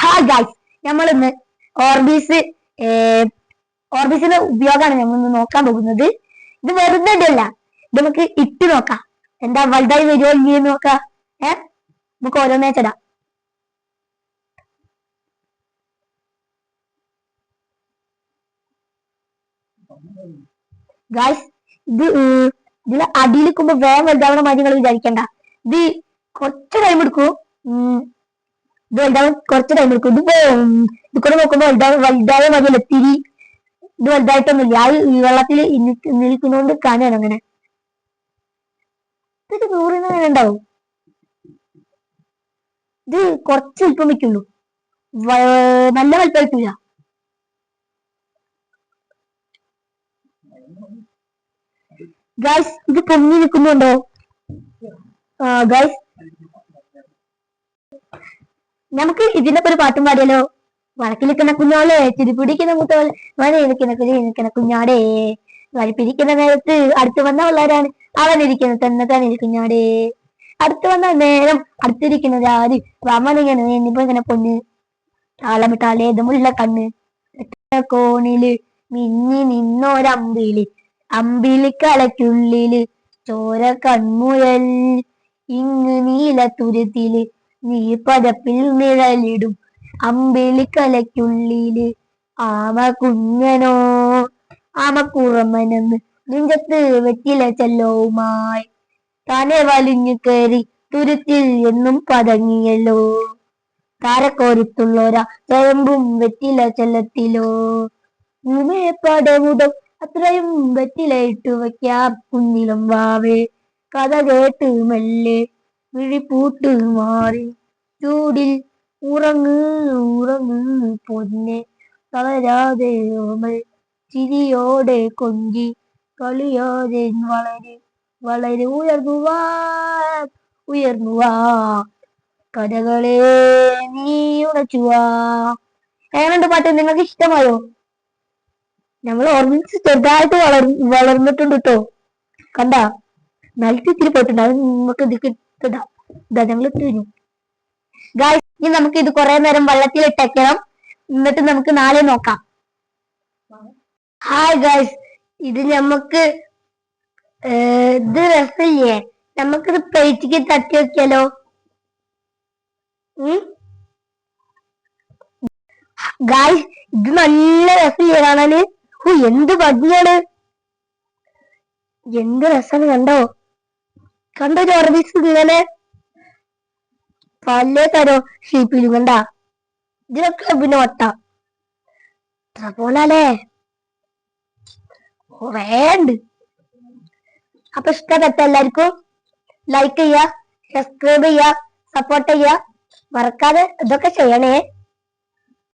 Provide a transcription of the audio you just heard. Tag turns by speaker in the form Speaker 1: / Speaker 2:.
Speaker 1: Hi നമ്മൾ ഇന്ന് Orbeez ഓർബീസിന്റെ ഉപയോഗമാണ് നമ്മൾ ഇന്ന് നോക്കാൻ പോകുന്നത്. ഇത് വെറുതെ അല്ല ഇത് നമുക്ക് ഇട്ട് നോക്കാം. എന്താ വലുതായി വരുമോ ഇല്ലയോ നോക്കാം. ഏ? നമുക്ക് ഓരോന്നേ ചടാം ഗായ്സ് ഇത് ഇതിൽ അടിയിലിക്കുമ്പോ വേഗം വലുതാവണ മാതിരി നിങ്ങൾ വിചാരിക്കണ്ട. ഇത് കുറച്ച് ടൈം എടുക്കും. ഇത് വലുതാവാൻ കുറച്ച് ടൈം എടുക്കും. ഇത് ഇത് കൂടെ നോക്കുമ്പോ വലുതാ വലുതായ മതിയല്ല തിരി. ഇത് വലുതായിട്ടൊന്നുമില്ല. ആ വെള്ളത്തിൽ നിൽക്കുന്നോണ്ട് കാണാൻ അങ്ങനെ. ഇതൊക്കെ നൂറിന് അങ്ങനെ ഇത് കുറച്ച് വലിപ്പം വെക്കുള്ളൂ വ- നല്ല വലിപ്പം ഗൈസ് ഇത് പൊങ്ങി നിൽക്കുന്നുണ്ടോ? ഗൈസ് നമുക്ക് ഇതിനൊക്കെ ഒരു പാട്ടും പാടിയാലോ? വഴക്കിലിരിക്കുന്ന കുഞ്ഞോളെ ചിരിപ്പിടിക്കുന്ന മുത്തോളെ വഴി നിൽക്കുന്ന കുഞ്ഞി നിൽക്കുന്ന കുഞ്ഞാടേ. വഴിപ്പിരിക്കുന്ന നേരത്ത് അടുത്ത് വന്ന പിള്ളേരാണ് അവൻ ഇരിക്കുന്ന തന്നെ തന്നെ കുഞ്ഞാടേ. അടുത്ത് വന്ന നേരം അടുത്തിരിക്കുന്നത് ആര്? വാമനിങ്ങനെ എന്നിപ്പോ ഇങ്ങനെ പൊന്ന്. താളമിട്ടാലേതുമുള്ള കണ്ണ്. കോണിൽ മിന്നി നിന്നോരമ്പിളി അമ്പിളിക്കലയ്ക്കുള്ളിൽ ചോര കൺമുയൽ. ഇങ്ങ് നീലത്തുരുത്തിൽ നീർപ്പതപ്പിൽ നിഴലിടും അമ്പിളിക്കലയ്ക്കുള്ളിൽ. ആമ കുഞ്ഞനോ ആമ കുറമ്മനെന്ന് നെഞ്ചത്ത് വെറ്റില ചെല്ലവുമായി. താനെ വലിഞ്ഞു കയറി തുരുത്തിൽ എന്നും പതങ്ങിയല്ലോ. താരക്കോരത്തുള്ളോരാ സ്വയമ്പും വെറ്റില ചെല്ലത്തിലോ. ഭൂമിയെ പടവുടം അത്രയും വെറ്റിലയിട്ടു വയ്ക്കാം കുഞ്ഞിലും വാവേ. കഥ കേട്ട് മെല്ലെ വിഴിപ്പൂട്ട് മാറി. ചൂടിൽ ഉറങ്ങ് ഉറങ്ങ് പൊന്നെ. തളരാതെ ഓമൽ ചിരിയോടെ കൊഞ്ചി. കളിയോടെ വളരെ വളരെ ഉയർന്നുവാ ഉയർന്നുവാ. കഥകളെ നീ ഉണച്ചുവാ. എങ്ങനെയുണ്ട് പാട്ട്? നിങ്ങൾക്ക് ഇഷ്ടമായോ? നമ്മൾ ഓർമ്മിച്ച് ചെറുതായിട്ട് വളർ വളർന്നിട്ടുണ്ട് കേട്ടോ കണ്ട? നിലത്ത് ഇത്തിരി പോയിട്ടുണ്ട്. അത് നമുക്ക് ഇത് കിട്ടതാ ഇതാ ഞങ്ങൾ തിരിഞ്ഞു തരും ഗായ്സ് ഇനി നമുക്ക് ഇത് കുറെ നേരം വെള്ളത്തിൽ ഇട്ടേക്കണം. എന്നിട്ട് നമുക്ക് നാളെ നോക്കാം. ഹായ് ഗായ്സ് ഇത് നമുക്ക് ഇത് രസമില്ലേ? നമുക്കിത് പ്ലേറ്റിക്ക് തട്ടി വെക്കാലോ? ഗായ്സ് ഇത് നല്ല രസമില്ലേ കാണാന്? ഓ എന്ത് ഭംഗിയാണ്. എന്ത് രസാണ് കണ്ടോ? കണ്ടോ ജോർബീസ് ഇങ്ങനെ പല തരോ? ഷീപ്പിലും കണ്ട ഇതിനൊക്കെ പിന്നെ ഒട്ട പോലല്ലേ വേണ്ട അപ്പൊ ഇഷ്ടപ്പെട്ട എല്ലാവർക്കും ലൈക്ക് ചെയ്യുക സബ്സ്ക്രൈബ് ചെയ്യുക സപ്പോർട്ട് ചെയ്യുക മറക്കാതെ ഇതൊക്കെ ചെയ്യണേ.